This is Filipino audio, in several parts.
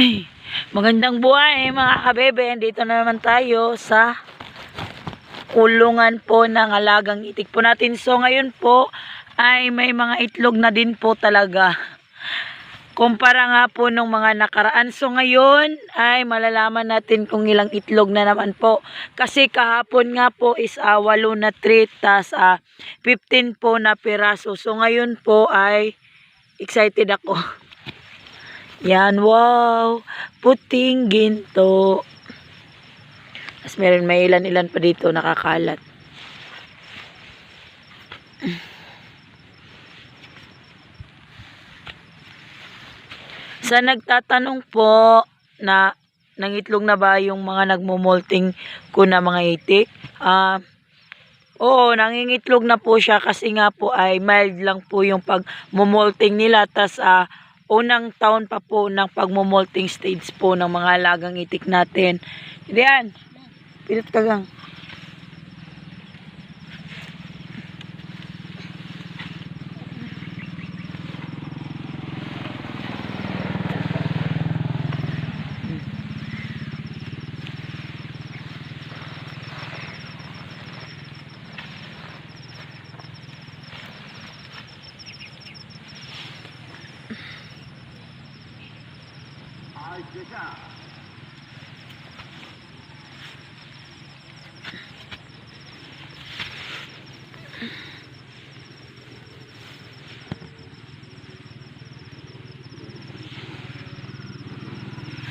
Ay, magandang buhay mga kabebe. Dito na naman tayo sa kulungan po ng alagang itik po natin. So ngayon po ay may mga itlog na din po talaga. Kumpara nga po nung mga nakaraan. So ngayon ay malalaman natin kung ilang itlog na naman po. Kasi kahapon nga po is uh, 8 na 3 tas ah, 15 po na piraso. So ngayon po ay excited ako. Yan, wow. Puting ginto. Tapos meron may ilan-ilan pa dito nakakalat. Sa nagtatanong po na nangitlog na ba yung mga nagmumulting ko na mga itik? Ah, oo, nangingitlog na po siya kasi nga po ay mild lang po yung pagmumulting nila. Tas ah, unang taon pa po ng pagmumulting stage po ng mga alagang itik natin. Diyan, pilit ka gang.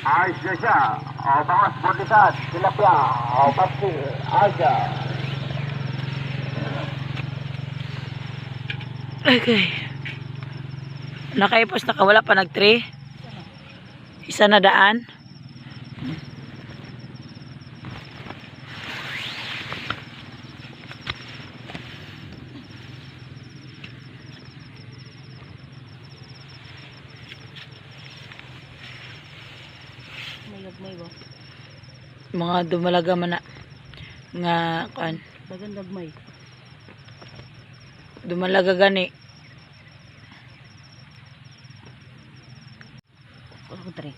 Ayos na siya. O, bawas, bulikat, tilapia, o, pati, aja. Okay. Nakaipos na wala pa nag 3. Isa na daan. May gagmay ba? Mga dumalaga man na nga kan Dagan gagmay. dumalaga gani. Ako ko tari.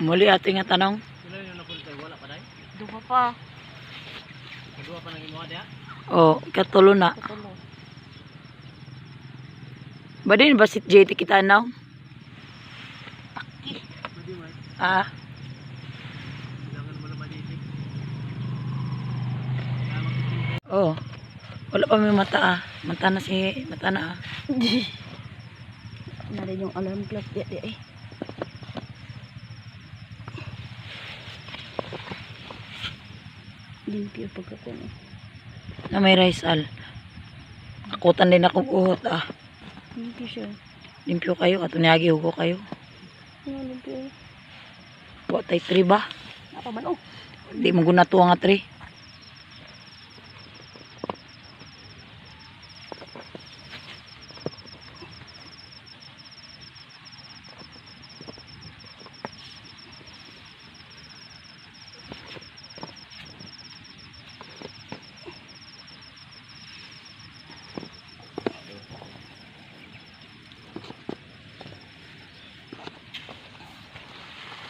Muli ating nga tanong. Sino yung nakulitay? Wala pa dahil? Duha pa. Nagawa pa ng imuha diya? O, ikatulo na. Katulo. Ba din ba si JT kita eh. Ah, Kailangan mo naman dito. oh. Wala pa may mata ah. Mata na si mata na ah. Narin yung alarm clock. Di, di, eh. limpyo pagkakuno na may rice al. Akutan din akong uhot ah. Limpyo siya. Limpyo kayo at unyagi hugo kayo. Ano limpyo? What ay 3 ba? Napaman oh di mo guna tuwa nga 3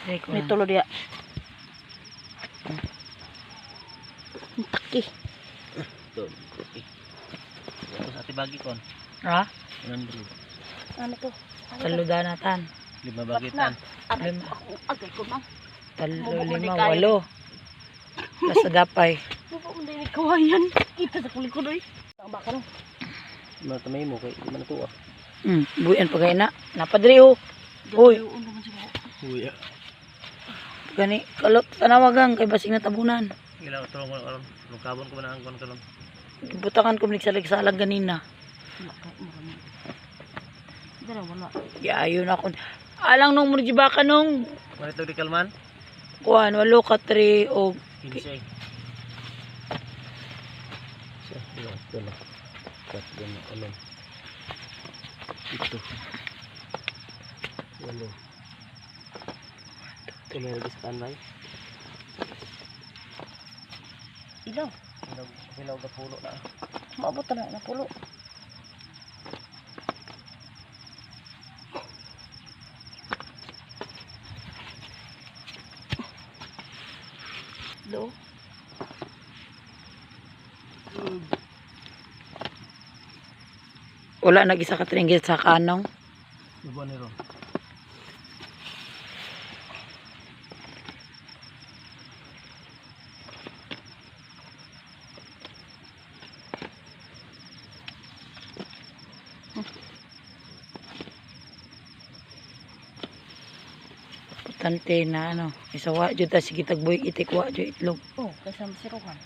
Ni tulo dia. Taki. Tapos ati bagi kon. Ha? Ilan bro? Ano to? Talo danatan. Lima bagitan. Lima. Agay ko ma'am. Talo lima walo. Basta dapay. Bubo mo na kawayan. Kita sa kulikod oy. Tama ka lang. Matamay mo kay lima na to ah. Hmm, buyan pa kay na. Napadriho. Oh. Uy. Uy. Ah. Gani, kalot tanawagang kay basing natabunan. Ilaw tulong ko karon. Lungkabon ko na ang kon karon. Butakan ko nagsalig-salang ganina. Wala. Dalawa, wala. Yayo na ako. Alang nung murji baka nung Mano ito di kalman? kuan walo ka tre o 15. Siya, ito, ito na. apat, lima, enam. Itu. Walo. May lagi standby. Ilaw. Hilaw, hilaw ka pulo na. Maabot na na pulo. Do. Wala nag-isa ka tringgit sa kanong. Iba ni Ron. Putante na ano. Isa wa jud ta sige tagboy itik wa jud itlog. Oh, kaysa masiruhan.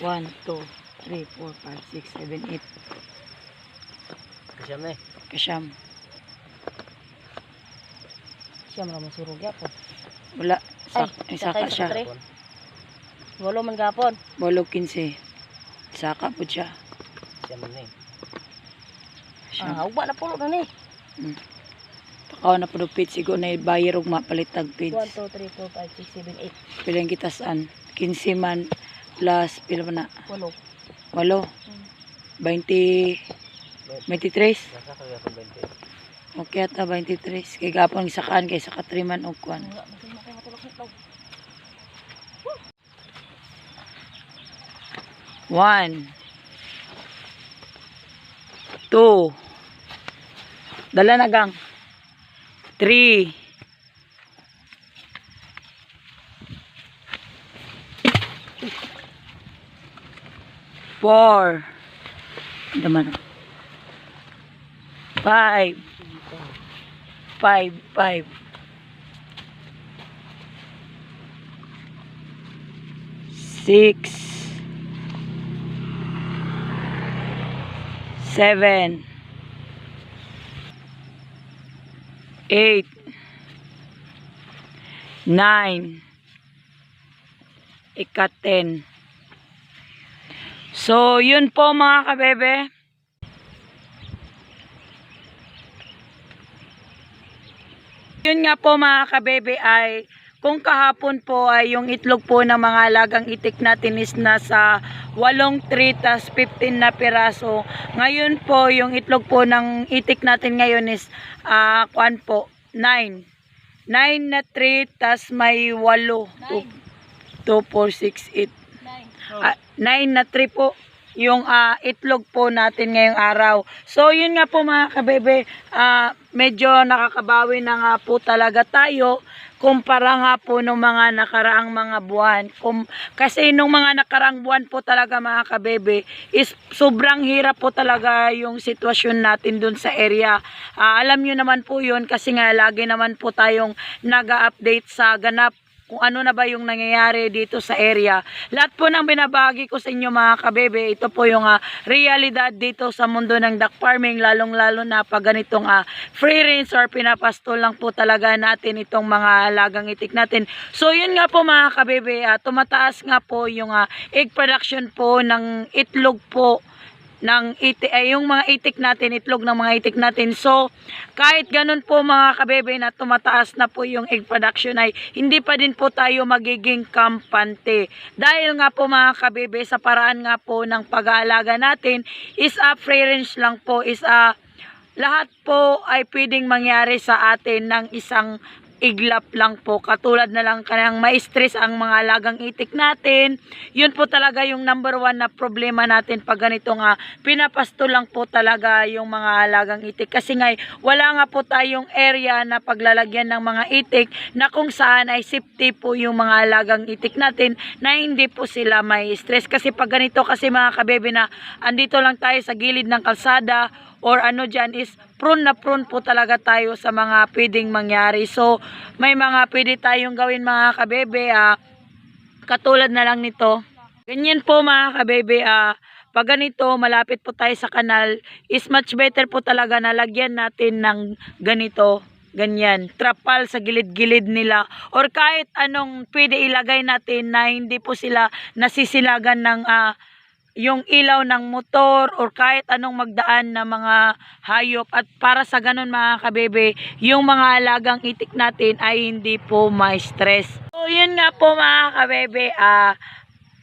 1 2 3 4 5 6 7 8 Kasi na eh. kasyam. Siya man masirog yapon. Wala sa Ay, isa ka sakay sa siya. Walo man gapon. Bolo 15. Saka po siya. Siya man eh. Siya. Ah, ugba na pulo na ni. Pakaw na po pits. Sigo na bayar og mapalit tag 1 pits. 2 3 4 5 6 7 8. Pilang kita saan? 15 man plus pila man na? Walo. Walo. Hmm. 20 23. Nasa kaya kung 20. Okay ata 23. Kay gapon isakaan kay saka 3 man og kwan. One. Two. Dala na gang. Three. Four. Daman. Five. Five. Five. Six. seven, eight, nine, ika-ten. So, yun po mga kabebe. Yun nga po mga kabebe ay kung kahapon po ay yung itlog po ng mga alagang itik natin is nasa 8 3 tas 15 na piraso. Ngayon po yung itlog po ng itik natin ngayon is ah kuan po 9. 9 na 3 tas may 8. 2, 2 4 6 8. Ah, 9 na 3 po yung ah, itlog po natin ngayong araw. So, yun nga po mga kabebe, ah, medyo nakakabawi na nga po talaga tayo kumpara nga po nung mga nakaraang mga buwan. Kum, kasi nung mga nakaraang buwan po talaga mga kabebe, is sobrang hirap po talaga yung sitwasyon natin dun sa area. Ah, alam nyo naman po yun kasi nga lagi naman po tayong nag-update sa ganap kung ano na ba yung nangyayari dito sa area. Lahat po ng binabagi ko sa inyo mga kabebe, ito po yung ah, realidad dito sa mundo ng duck farming, lalong-lalo na pag ganitong ah, free range or pinapastol lang po talaga natin itong mga alagang itik natin. So yun nga po mga kabebe, ah, tumataas nga po yung ah, egg production po ng itlog po ng iti ay yung mga itik natin, itlog ng mga itik natin. So, kahit ganun po mga kabebe na tumataas na po yung egg production ay hindi pa din po tayo magiging kampante. Dahil nga po mga kabebe sa paraan nga po ng pag-aalaga natin is a free range lang po is a lahat po ay pwedeng mangyari sa atin ng isang iglap lang po. Katulad na lang kanang ma-stress ang mga lagang itik natin. Yun po talaga yung number one na problema natin pag ganito nga pinapasto lang po talaga yung mga lagang itik. Kasi nga wala nga po tayong area na paglalagyan ng mga itik na kung saan ay safety po yung mga lagang itik natin na hindi po sila may stress. Kasi pag ganito kasi mga kabebe na andito lang tayo sa gilid ng kalsada or ano dyan is prone na prone po talaga tayo sa mga pwedeng mangyari. So, may mga pwede tayong gawin mga kabebe, ah, katulad na lang nito. Ganyan po mga kabebe, ah, pag ganito, malapit po tayo sa kanal, is much better po talaga na lagyan natin ng ganito, ganyan, trapal sa gilid-gilid nila, or kahit anong pwede ilagay natin na hindi po sila nasisilagan ng ah, yung ilaw ng motor or kahit anong magdaan na mga hayop at para sa ganun mga kabebe, yung mga alagang itik natin ay hindi po ma-stress. So yun nga po mga kabebe, ah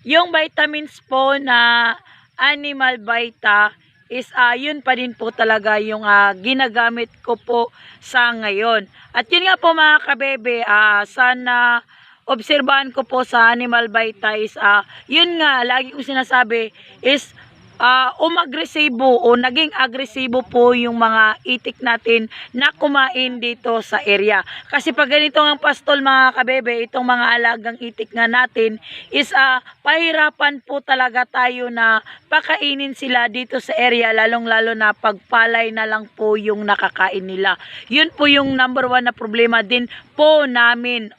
yung vitamins po na animal vita is ah yun pa din po talaga yung ah, ginagamit ko po sa ngayon. At yun nga po mga kabebe, ah sana obserbahan ko po sa animal vita is ah yun nga lagi kong sinasabi is ah umagresibo o naging agresibo po yung mga itik natin na kumain dito sa area. Kasi pag ganito ang pastol mga kabebe, itong mga alagang itik nga natin is ah pahirapan po talaga tayo na pakainin sila dito sa area lalong lalo na pagpalay na lang po yung nakakain nila. Yun po yung number one na problema din po namin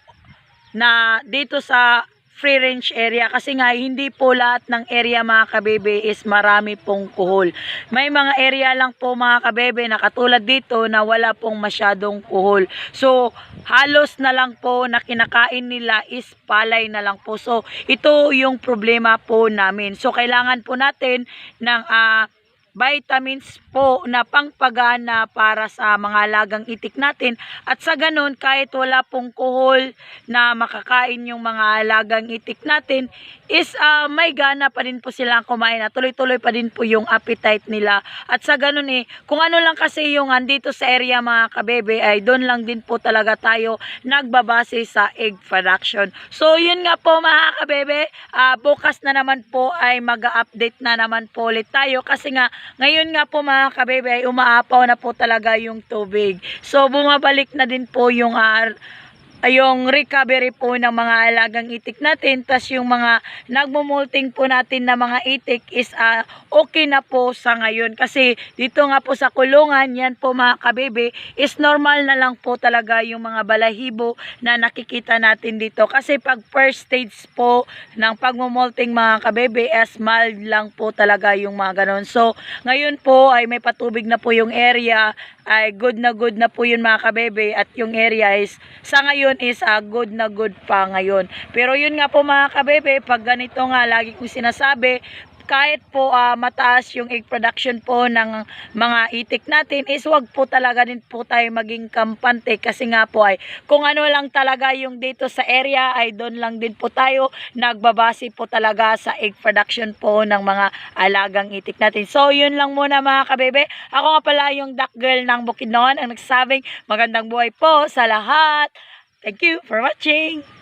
na dito sa free range area kasi nga hindi po lahat ng area mga kabebe is marami pong kuhol. May mga area lang po mga kabebe na katulad dito na wala pong masyadong kuhol. So halos na lang po na kinakain nila is palay na lang po. So ito yung problema po namin. So kailangan po natin ng ah, vitamins po na pangpagana para sa mga alagang itik natin. At sa ganun kahit wala pong kuhol na makakain yung mga alagang itik natin is ah, may gana pa rin po silang kumain at tuloy-tuloy pa din po yung appetite nila. At sa ganun eh kung ano lang kasi yung andito sa area mga kabebe ay doon lang din po talaga tayo nagbabase sa egg production so yun nga po mga kabebe ah, bukas na naman po ay mag-update na naman po ulit tayo. Kasi nga ngayon nga po mga kabebe ay umaapaw na po talaga yung tubig. So bumabalik na din po yung ah, yung recovery po ng mga alagang itik natin tas yung mga nagmumulting po natin na mga itik is ah, okay na po sa ngayon. Kasi dito nga po sa kulungan yan po mga kabebe is normal na lang po talaga yung mga balahibo na nakikita natin dito. Kasi pag first stage po ng pagmumulting mga kabebe as mild lang po talaga yung mga ganon so ngayon po ay may patubig na po yung area ay good na good na po yun mga kabebe at yung area is sa ngayon is ah, good na good pa ngayon. Pero yun nga po mga kabebe, pag ganito nga lagi kong sinasabi, kahit po ah, mataas yung egg production po ng mga itik natin is wag po talaga din po tayo maging kampante kasi nga po ay kung ano lang talaga yung dito sa area ay doon lang din po tayo nagbabase po talaga sa egg production po ng mga alagang itik natin. So yun lang muna mga kabebe. Ako nga pala yung duck girl ng Bukidnon ang nagsasabing magandang buhay po sa lahat. Thank you for watching.